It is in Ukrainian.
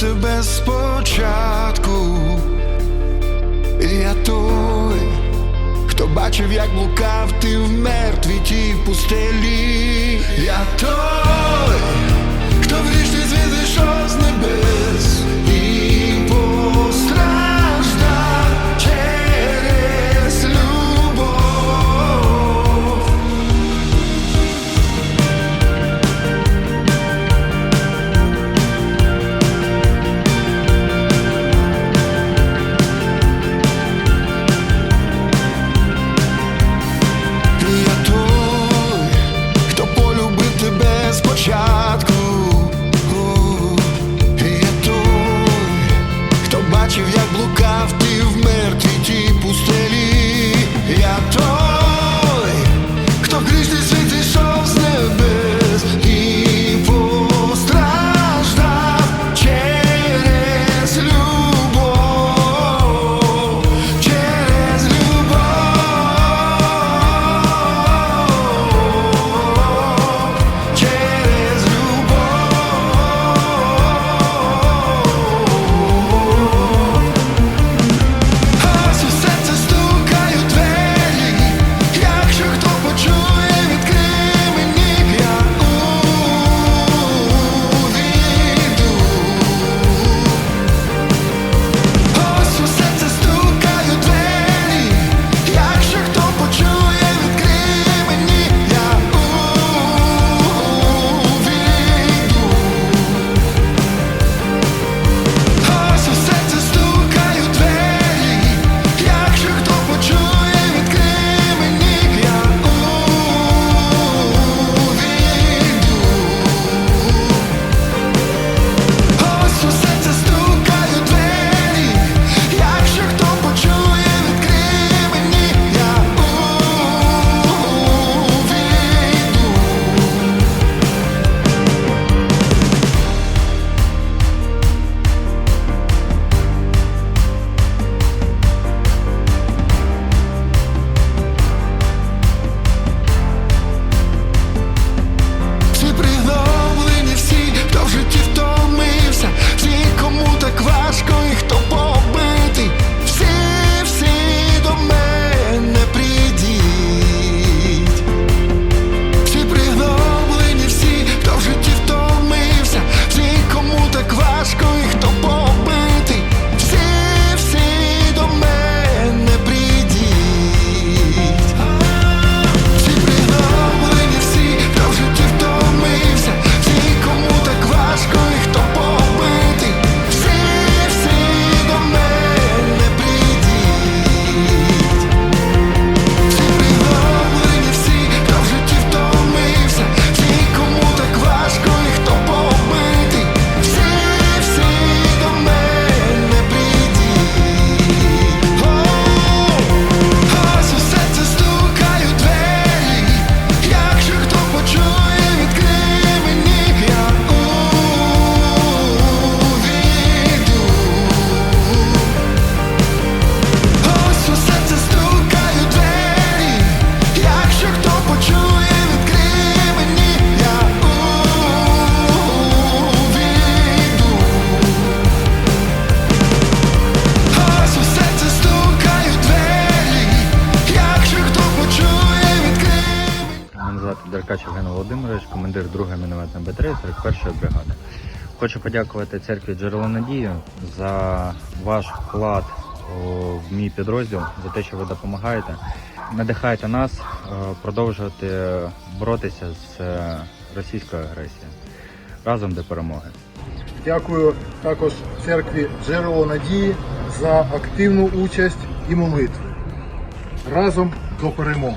тебе спочатку, я той, хто бачив, як блукав ти в мертвій тій пустелі, я той. Деркач Євген Володимирович, командир 2-ї мінометної батареї 41-ї бригади. Хочу подякувати церкві Джерело Надії за ваш вклад в мій підрозділ, за те, що ви допомагаєте. Надихаєте нас е, продовжувати боротися з е, російською агресією разом до перемоги. Дякую також церкві Джерело Надії за активну участь і молитву. Разом до перемоги.